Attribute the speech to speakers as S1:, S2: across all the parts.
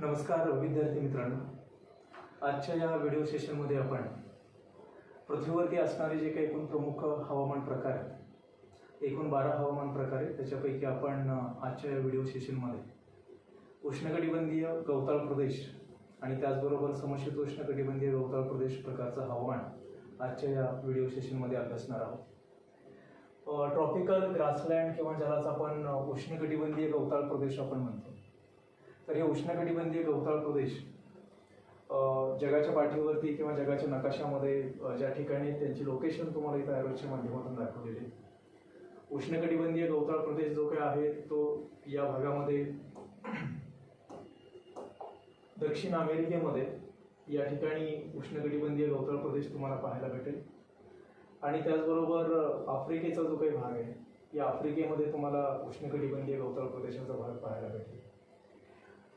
S1: नमस्कार विद्यार्थी मित्रांनो. आजच्या या व्हिडिओ सेशनमध्ये आपण पृथ्वीवरती असणारे जे काही एकूण प्रमुख हवामान प्रकार आहेत एकूण बारा हवामान प्रकार आहेत त्याच्यापैकी आपण आजच्या या व्हिडिओ सेशनमध्ये उष्णकटिबंधीय गवताळ प्रदेश आणि त्याचबरोबर समशीतोष्ण कटिबंधीय गवताळ प्रदेश प्रकारचं हवामान आजच्या या व्हिडिओ सेशनमध्ये अभ्यासणार आहोत. ट्रॉपिकल ग्रासलँड किंवा ज्यालाच आपण उष्णकटिबंधीय गवताळ प्रदेश आपण म्हणतो. तर हे उष्णकटिबंधीय गवताळ प्रदेश जगाच्या पाठीवरती किंवा जगाच्या नकाशामध्ये ज्या ठिकाणी त्यांची लोकेशन तुम्हाला इथं ॲरोच्या माध्यमातून दाखवलेली आहे. उष्णकटिबंधीय गवताळ प्रदेश जो काही आहे तो या भागामध्ये दक्षिण अमेरिकेमध्ये या ठिकाणी उष्णकटिबंधीय गवताळ प्रदेश तुम्हाला पाहायला भेटेल. आणि त्याचबरोबर आफ्रिकेचा जो काही भाग आहे या आफ्रिकेमध्ये तुम्हाला उष्णकटिबंधीय गवताळ प्रदेशाचा भाग पाहायला भेटेल.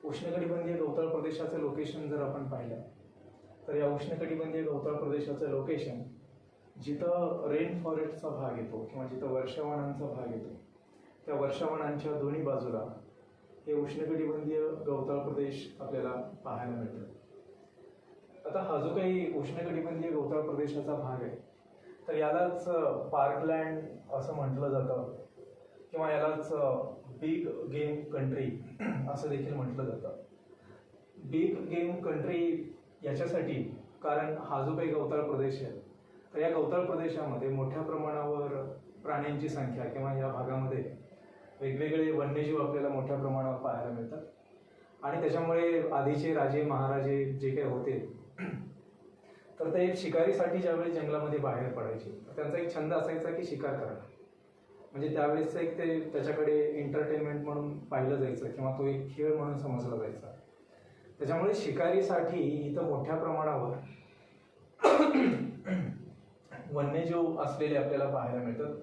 S1: उष्णकटिबंधीय गवताळ प्रदेशाचं लोकेशन जर आपण पाहिलं तर या उष्णकटिबंधीय गवताळ प्रदेशाचं लोकेशन जिथं रेन फॉरेस्टचा भाग येतो किंवा जिथं वर्षावनांचा भाग येतो त्या वर्षावनांच्या दोन्ही बाजूला हे उष्णकटिबंधीय गवताळ प्रदेश आपल्याला पाहायला मिळतात आता हा जो काही उष्णकटिबंधीय गवताळ प्रदेशाचा भाग आहे तर यालाच पार्कलँड असं म्हटलं जातं किंवा यालाच बिग गेम कंट्री असं देखील म्हटलं जातं. बिग गेम कंट्री याच्यासाठी कारण हा जो काही गवताळ प्रदेश आहे तर या गवताळ प्रदेशामध्ये मोठ्या प्रमाणावर प्राण्यांची संख्या किंवा या भागामध्ये वेगवेगळे वन्यजीव आपल्याला मोठ्या प्रमाणावर पाहायला मिळतात. आणि त्याच्यामुळे आधीचे राजे महाराजे जे काही होते तर ते शिकारीसाठी ज्यावेळी जंगलामध्ये बाहेर पडायचे तर त्यांचा एक छंद असायचा की शिकार करणं. म्हणजे त्यावेळेस एक ते त्याच्याकडे एंटरटेनमेंट म्हणून पाहिलं जायचं किंवा तो एक खेळ म्हणून समजला जायचा. त्याच्यामुळे शिकारीसाठी इथं मोठ्या प्रमाणावर वन्यजीव असलेले आपल्याला पाहायला मिळतात.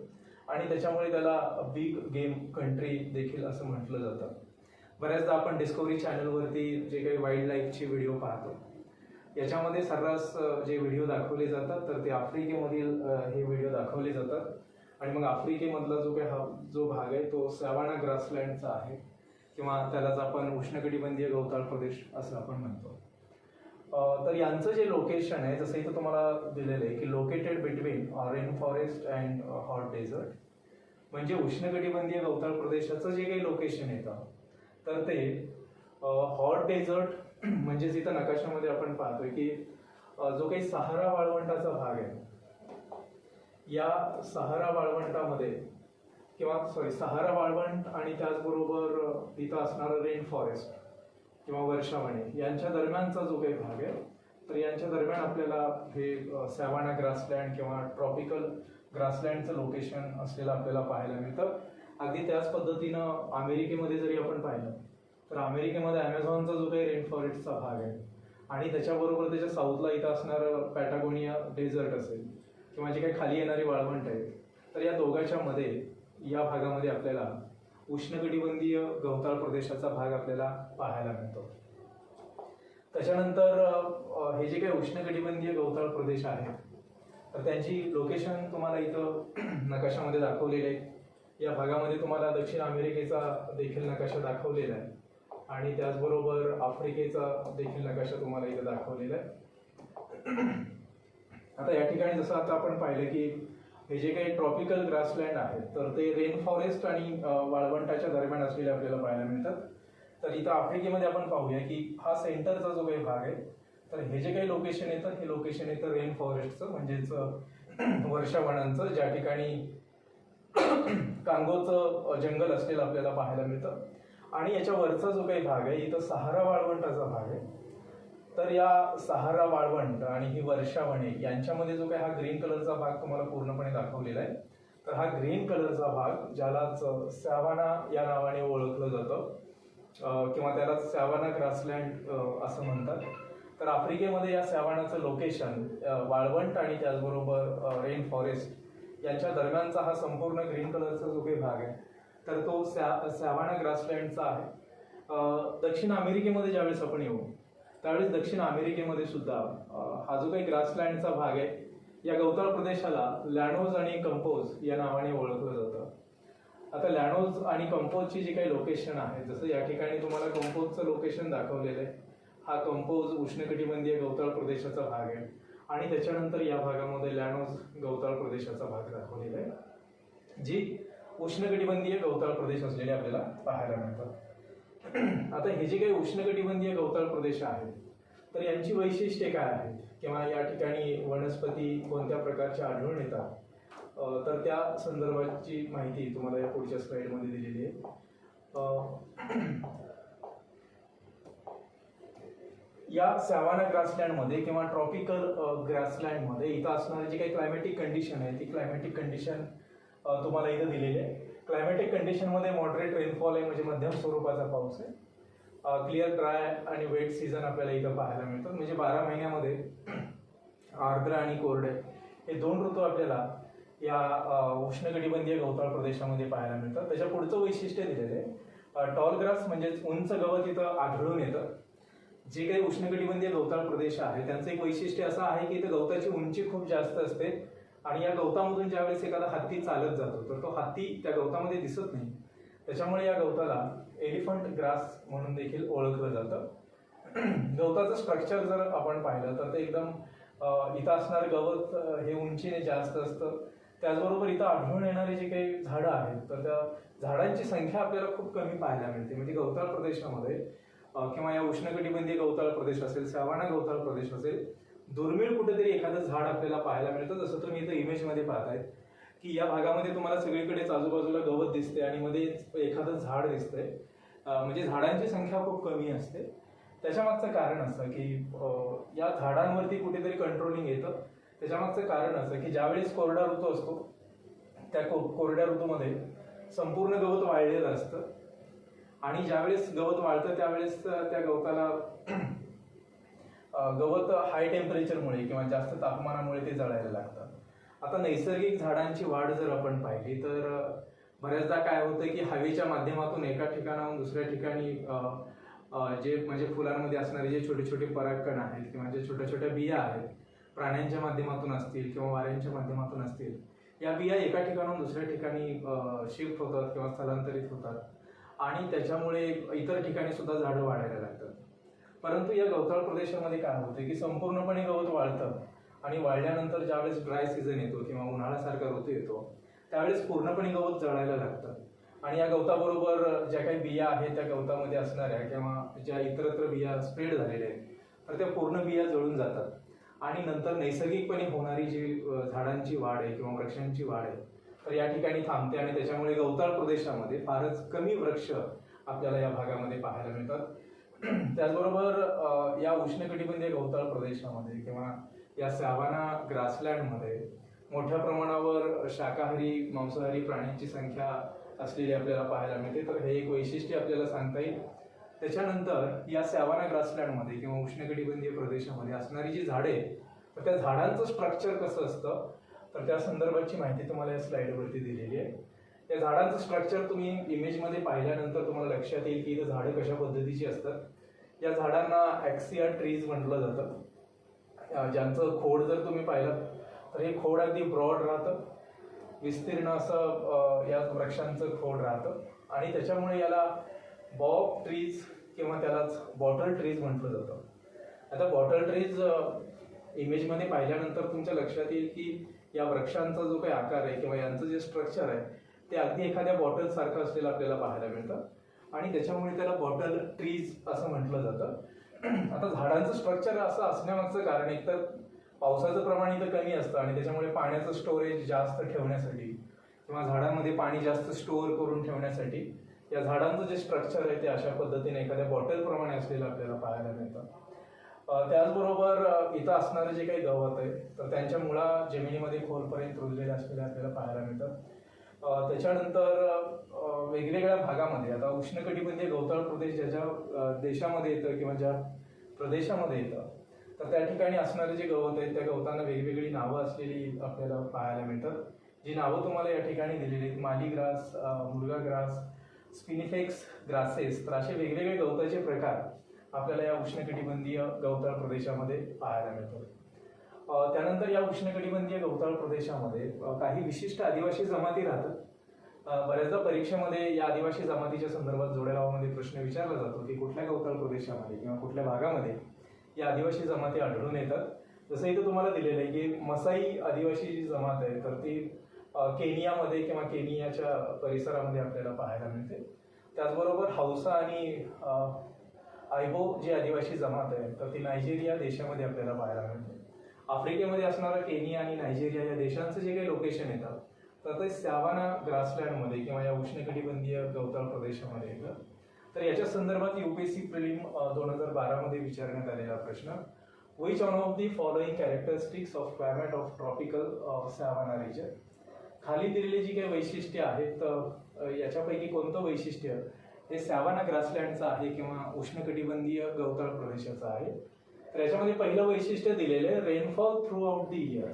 S1: आणि त्याच्यामुळे त्याला बिग गेम कंट्री देखील असं म्हटलं जातं. बऱ्याचदा आपण डिस्कवरी चॅनलवरती जे काही वाईल्ड लाईफचे व्हिडिओ पाहतो. याच्यामध्ये सर्रास जे व्हिडिओ दाखवले जातात तर ते आफ्रिकेमधील हे व्हिडिओ दाखवले जातात. आणि मग आफ्रिकेमधला जो काही हा जो भाग आहे तो सॅवाना ग्रासलँडचा आहे. किंवा त्यालाच आपण उष्णकटिबंधीय गवताळ प्रदेश असं आपण म्हणतो. तर यांचं जे लोकेशन आहे जसं इथं तुम्हाला दिलेलं आहे की located between rain forest and hot desert म्हणजे उष्णकटिबंधीय गवताळ प्रदेशाचं जे काही लोकेशन येतं तर ते हॉट डेझर्ट म्हणजे जिथं नकाशामध्ये आपण पाहतोय की जो काही सहारा वाळवंटाचा भाग आहे या सहारा वाळवंटामध्ये किंवा सॉरी सहारा वाळवंट आणि त्याचबरोबर तिथं असणारं रेन फॉरेस्ट किंवा वर्षावणे यांच्या दरम्यानचा जो काही भाग आहे तर यांच्या दरम्यान आपल्याला हे सॅवाना ग्रासलँड किंवा ट्रॉपिकल ग्रासलँडचं लोकेशन असलेलं आपल्याला पाहायला मिळतं. अगदी त्याच पद्धतीनं अमेरिकेमध्ये जरी आपण पाहिलं तर अमेरिकेमध्ये ॲमेझॉनचा जो काही रेन फॉरेस्टचा भाग आहे आणि त्याच्याबरोबर त्याच्या साऊथला इथं असणारं पॅटागोनिया डेझर्ट असेल किंवा जे काही खाली येणारी वाळवंट आहेत तर या दोघांच्या मध्ये या भागामध्ये आपल्याला उष्णकटिबंधीय गवताळ प्रदेशाचा भाग आपल्याला पाहायला मिळतो. त्याच्यानंतर हे जे काही उष्णकटिबंधीय गवताळ प्रदेश आहेत तर त्यांची लोकेशन तुम्हाला इथं नकाशामध्ये दाखवलेली आहे. या भागामध्ये तुम्हाला दक्षिण अमेरिकेचा देखील नकाशा दाखवलेला आहे. आणि त्याचबरोबर आफ्रिकेचा देखील नकाशा तुम्हाला इथं दाखवलेला आहे. आता या ठिकाणी जसं आता आपण पाहिलं की हे जे काही ट्रॉपिकल ग्रासलँड आहेत तर ते रेन फॉरेस्ट आणि वाळवंटाच्या दरम्यान असलेले आपल्याला पाहायला मिळतात. तर इथं आफ्रिकेमध्ये आपण पाहूया की हा सेंटरचा जो काही भाग आहे तर हे जे काही लोकेशन येतं हे लोकेशन येतं रेन फॉरेस्टचं म्हणजेच वर्षावनांचं ज्या ठिकाणी कांगोचं जंगल असलेलं आपल्याला पाहायला मिळतं. आणि याच्या वरचा जो काही भाग आहे इथं सहारा वाळवंटाचा भाग आहे. तर या सहारा वाळवंट आणि ही वर्षावणे यांच्यामध्ये जो काही हा ग्रीन कलरचा भाग तुम्हाला पूर्णपणे दाखवलेला आहे तर हा ग्रीन कलरचा भाग ज्यालाच सॅवाना या नावाने ओळखलं जातं किंवा त्याला सॅवाना ग्रासलँड असं म्हणतात. तर आफ्रिकेमध्ये या सॅवानाचं लोकेशन वाळवंट आणि त्याचबरोबर रेन फॉरेस्ट यांच्या दरम्यानचा हा संपूर्ण ग्रीन कलरचा जो काही भाग आहे तर तो सॅ सॅवाना ग्रासलँडचा आहे. दक्षिण अमेरिकेमध्ये ज्यावेळेस आपण येऊ त्यावेळेस दक्षिण अमेरिकेमध्ये सुद्धा हा जो काही ग्रासलँडचा भाग आहे या गवताळ प्रदेशाला लॅनोज आणि कंपोज या नावाने ओळखलं जातं. आता लॅनोज आणि कंपोजची जी काही लोकेशन आहे जसं या ठिकाणी तुम्हाला कंपोजचं लोकेशन दाखवलेलं आहे हा कंपोज उष्णकटिबंधीय गवताळ प्रदेशाचा भाग आहे. आणि त्याच्यानंतर या भागामध्ये लॅनोज गवताळ प्रदेशाचा भाग दाखवलेला आहे जी उष्णकटिबंधीय गवताळ प्रदेश असलेले आपल्याला पाहायला मिळतात आता हे जे काही उष्णकटिबंधीय गवताळ प्रदेश आहेत तर यांची वैशिष्ट्ये काय आहेत? किंवा या ठिकाणी वनस्पती कोणत्या प्रकारच्या आढळून येतात? तर त्या संदर्भाची माहिती तुम्हाला या पुढच्या स्लाईडमध्ये दिलेली आहे. या सॅवाना ग्रासलँडमध्ये किंवा ट्रॉपिकल ग्रासलँडमध्ये इथं असणारी जी काही क्लायमॅटिक कंडिशन आहे ती क्लायमॅटिक कंडिशन तुम्हाला इथं दिलेले. आहे क्लायमॅटिक कंडिशनमध्ये मॉडरेट रेनफॉल आहे म्हणजे मध्यम स्वरूपाचा पाऊस आहे. क्लिअर ड्राय आणि वेट सीझन आपल्याला इथं पाहायला मिळतात. म्हणजे बारा महिन्यामध्ये आर्द्र आणि कोरडे हे दोन ऋतू आपल्याला या उष्णकटिबंधीय गवताळ प्रदेशामध्ये पाहायला मिळतात. त्याच्या पुढचं वैशिष्ट्य दिलेलं आहे. टॉल ग्रास म्हणजेच उंच गवत इथं आढळून येतं. जे काही उष्णकटिबंधीय गवताळ प्रदेश आहे त्यांचं एक वैशिष्ट्य असं आहे की इथं गवताची उंची खूप जास्त असते. आणि या गवतामधून ज्यावेळेस एखादा हत्ती चालत जातो तर तो हत्ती त्या गवतामध्ये दिसत नाही. त्याच्यामुळे या गवताला एलिफंट ग्रास म्हणून देखील ओळखलं जातं. गवताचं स्ट्रक्चर जर आपण पाहिलं तर ते एकदम इथं असणारं गवत हे उंचीने जास्त असतं. त्याचबरोबर इथं आढळून येणारे जे काही झाडं आहेत तर त्या झाडांची संख्या आपल्याला खूप कमी पाहायला मिळते. म्हणजे गवताळ प्रदेशामध्ये किंवा या उष्णकटिबंधीय गवताळ प्रदेश असेल सवाना गवताळ प्रदेश असेल दुर्मिळ कुठेतरी एखादं झाड आपल्याला पाहायला मिळतं. जसं तुम्ही इथं इमेजमध्ये पाहताय की या भागामध्ये तुम्हाला सगळीकडेच आजूबाजूला गवत दिसते आणि मध्ये एखादं झाड दिसतंय. म्हणजे झाडांची संख्या खूप कमी असते. त्याच्यामागचं कारण असं की या झाडांवरती कुठेतरी कंट्रोलिंग येतं. त्याच्यामागचं कारण असं की ज्यावेळेस कोरडा ऋतू असतो त्या को कोरड्या ऋतूमध्ये संपूर्ण गवत वाळलेलं असतं. आणि ज्यावेळेस गवत वाळतं त्यावेळेस त्या गवताला गवत हाय टेम्परेचरमुळे किंवा जास्त तापमानामुळे ते जळायला लागतं. आता नैसर्गिक झाडांची वाढ जर आपण पाहिली तर बऱ्याचदा काय होतं की हवेच्या माध्यमातून एका ठिकाणाहून दुसऱ्या ठिकाणी जे म्हणजे फुलांमध्ये असणारे जे छोटे छोटे परागकण आहेत किंवा जे छोट्या छोट्या बिया आहेत प्राण्यांच्या माध्यमातून असतील किंवा वाऱ्यांच्या माध्यमातून असतील या बिया एका ठिकाणाहून दुसऱ्या ठिकाणी शिफ्ट होतात किंवा स्थलांतरित होतात. आणि त्याच्यामुळे इतर ठिकाणी सुद्धा झाडं वाढायला लागतात. परंतु या गवताळ प्रदेशामध्ये काय होतं की संपूर्णपणे गवत वाळतं आणि वाळल्यानंतर ज्यावेळेस ड्राय सीझन येतो किंवा उन्हाळ्यासारखा ऋतू येतो त्यावेळेस पूर्णपणे गवत जळायला लागतं. आणि या गवताबरोबर ज्या काही बिया आहेत त्या गवतामध्ये असणाऱ्या किंवा ज्या इतरत्र बिया स्प्रेड झालेल्या आहेत तर त्या पूर्ण बिया जळून जातात. आणि नंतर नैसर्गिकपणे होणारी जी झाडांची वाढ आहे किंवा वृक्षांची वाढ आहे तर या ठिकाणी थांबते आणि त्याच्यामुळे गवताळ प्रदेशामध्ये फारच कमी वृक्ष आपल्याला या भागामध्ये पाहायला मिळतात. त्याचबरोबर या उष्णकटिबंधीय गवताळ प्रदेशामध्ये किंवा या सॅवाना ग्रासलँडमध्ये मोठ्या प्रमाणावर शाकाहारी मांसाहारी प्राण्यांची संख्या असलेली आपल्याला पाहायला मिळते. तर हे एक वैशिष्ट्य आपल्याला सांगता येईल. त्याच्यानंतर या सॅवाना ग्रासलँडमध्ये किंवा उष्णकटिबंधीय प्रदेशामध्ये असणारी जी झाडे आहेत, तर त्या झाडांचं स्ट्रक्चर कसं असतं? तर त्या संदर्भाची माहिती तुम्हाला या स्लाईडवरती दिलेली आहे. या झाडांचं स्ट्रक्चर तुम्ही इमेजमध्ये पाहिल्यानंतर तुम्हाला लक्षात येईल की इथं झाडं कशा पद्धतीची असतात. या झाडांना ॲक्सिया ट्रीज म्हटलं जातं. ज्यांचं खोड जर तुम्ही पाहिलं तर हे खोड अगदी ब्रॉड राहतं. विस्तीर्ण असं या वृक्षांचं खोड राहतं. आणि त्याच्यामुळे याला बॉब ट्रीज किंवा त्यालाच बॉटल ट्रीज म्हटलं जातं. आता बॉटल ट्रीज इमेजमध्ये पाहिल्यानंतर तुमच्या लक्षात येईल की या वृक्षांचा जो काही आकार आहे किंवा यांचं जे स्ट्रक्चर आहे ते अगदी एखाद्या बॉटलसारखं असलेलं आपल्याला पाहायला मिळतं. आणि त्याच्यामुळे त्याला बॉटल ट्रीज असं म्हटलं जातं. आता झाडांचं स्ट्रक्चर असं असण्यामागचं कारण एक तर पावसाचं प्रमाण इथं कमी असतं आणि त्याच्यामुळे पाण्याचं स्टोरेज जास्त ठेवण्यासाठी किंवा झाडांमध्ये पाणी जास्त स्टोअर करून ठेवण्यासाठी या झाडांचं जे स्ट्रक्चर आहे ते अशा पद्धतीने एखाद्या बॉटलप्रमाणे असलेलं आपल्याला पाहायला मिळतं. त्याचबरोबर इथं असणारे जे काही गवत आहे तर त्यांच्या मुळा जमिनीमध्ये खोलपर्यंत रुजलेले असलेले आपल्याला पाहायला मिळतात त्याच्यानंतर वेगवेगळ्या भागामध्ये आता उष्णकटिबंधीय गवताळ प्रदेश ज्याच्या देशामध्ये येतं किंवा ज्या प्रदेशामध्ये येतं तर त्या ठिकाणी असणारे जे गवत आहेत त्या गवतांना वेगवेगळी नावं असलेली आपल्याला पाहायला मिळतात. जी नावं तुम्हाला या ठिकाणी दिलेली आहेत माली ग्रास मुर्गा ग्रास स्पिनिफेक्स ग्रासेस तर असे वेगवेगळे गवताचे प्रकार आपल्याला या उष्णकटिबंधीय गवताळ प्रदेशामध्ये पाहायला मिळतात. त्यानंतर या उष्णकटिबंधीय गवताळ प्रदेशामध्ये काही विशिष्ट आदिवासी जमाती राहतात. बऱ्याचदा परीक्षेमध्ये या आदिवासी जमातीच्या संदर्भात जोड्या लावामध्ये प्रश्न विचारला जातो की कुठल्या गवताळ प्रदेशामध्ये किंवा कुठल्या भागामध्ये या आदिवासी जमाती आढळून येतात. जसं इथं तुम्हाला दिलेलं आहे की मसाई आदिवासी जी जमात आहे तर ती केनियामध्ये किंवा केनियाच्या परिसरामध्ये आपल्याला पाहायला मिळते. त्याचबरोबर हौसा आणि आयबो जी आदिवासी जमात आहे तर ती नायजेरिया देशामध्ये आपल्याला पाहायला मिळते. आफ्रिकेमध्ये असणारा केनिया आणि नायजेरिया या देशांचं जे काही लोकेशन येतात तर ते सॅवाना ग्रासलँडमध्ये किंवा या उष्णकटिबंधीय गवताळ प्रदेशामध्ये येतं. तर याच्या संदर्भात युपीएससी प्रिलिम दोन हजार बारामध्ये विचारण्यात आलेला प्रश्न which one of the following characteristics of climate of tropical savanna region खाली दिलेली जी काही वैशिष्ट्ये आहेत याच्यापैकी कोणतं वैशिष्ट्य हे सॅवाना ग्रासलँडचं आहे किंवा उष्णकटिबंधीय गवताळ प्रदेशाचं आहे? तर याच्यामध्ये पहिलं वैशिष्ट्य दिलेलं आहे rainfall through the year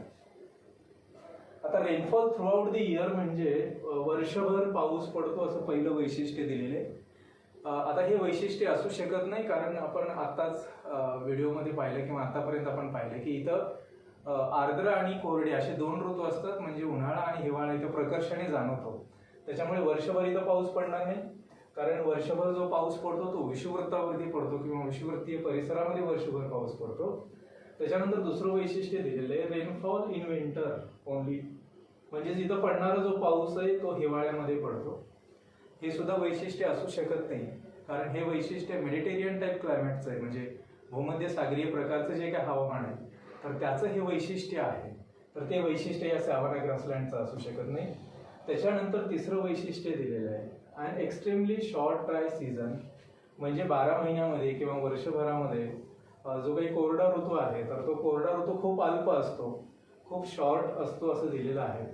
S1: आता rainfall through the year म्हणजे वर्षभर पाऊस पडतो असं पहिलं वैशिष्ट्य दिलेलं आहे. आता हे वैशिष्ट्य असू शकत नाही कारण आपण आत्ताच व्हिडिओमध्ये पाहिलं किंवा आतापर्यंत आपण पाहिलं की इथं आर्द्र आणि कोरडे असे दोन ऋतू असतात म्हणजे उन्हाळा आणि हिवाळा इथं प्रकर्षाने जाणवतो. त्याच्यामुळे वर्षभर इथं पाऊस पडणार नाही. कारण वर्षभर जो पाऊस पडतो तो विषुवृत्तावरती पडतो किंवा विषुवृत्तीय परिसरामध्ये वर्षभर पाऊस पडतो. त्याच्यानंतर दुसरं वैशिष्ट्य दिलेलं आहे रेनफॉल इन विंटर ओनली म्हणजे जिथं पडणारा जो पाऊस आहे तो हिवाळ्यामध्ये पडतो. हे सुद्धा वैशिष्ट्य असू शकत नाही. कारण हे वैशिष्ट्य मेडिटेरियन टाईप क्लायमेटचं आहे. म्हणजे भूमध्य सागरीय प्रकारचं जे काही हवामान आहे तर त्याचं हे वैशिष्ट्य आहे. तर ते वैशिष्ट्य या सॅवाना ग्रासलँडचं असू शकत नाही. त्याच्यानंतर तिसरं वैशिष्ट्य दिलेलं आहे. And extremely short dry season म्हणजे बारा महिन्यामध्ये किंवा वर्षभरामध्ये जो काही कोरडा ऋतू आहे तर तो कोरडा ऋतू खूप अल्प असतो. खूप शॉर्ट असतो असं दिलेलं आहे.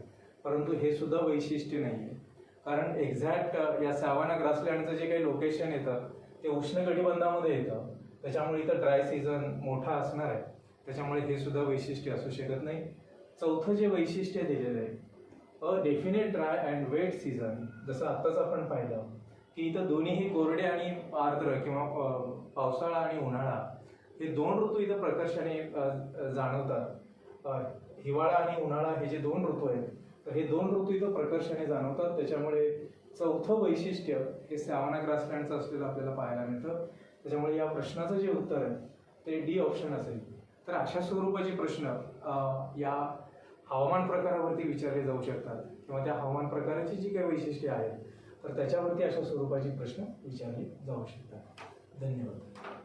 S1: परंतु हे सुद्धा वैशिष्ट्य नाही आहे कारण एक्झॅक्ट या सॅवाना ग्रासलँडचं जे काही लोकेशन येतं ते उष्णकटिबंधामध्ये येतं. त्याच्यामुळे इथं ड्राय सीझन मोठा असणार आहे. त्याच्यामुळे हे सुद्धा वैशिष्ट्य असू शकत नाही. चौथं जे वैशिष्ट्य दिलेलं आहे a definite dry and wet season जसं आत्ताच आपण पाहिलं की इथं दोन्हीही कोरडे आणि आर्द्र किंवा पावसाळा आणि उन्हाळा हे दोन ऋतू इथं प्रकर्षाने जाणवतात. हिवाळा आणि उन्हाळा हे जे दोन ऋतू आहेत तर हे दोन ऋतू इथं प्रकर्षाने जाणवतात. त्याच्यामुळे चौथं वैशिष्ट्य हे सॅवाना ग्रासलँडचं असलेलं आपल्याला पाहायला मिळतं. त्याच्यामुळे या प्रश्नाचं जे उत्तर आहे ते डी ऑप्शन असेल. तर अशा स्वरूपाचे प्रश्न या हवामान प्रकारावरती विचारले जाऊ शकतात किंवा त्या हवामान प्रकाराची जी काही वैशिष्ट्ये आहेत तर त्याच्यावरती अशा स्वरूपाचे प्रश्न विचारले जाऊ शकतात. धन्यवाद.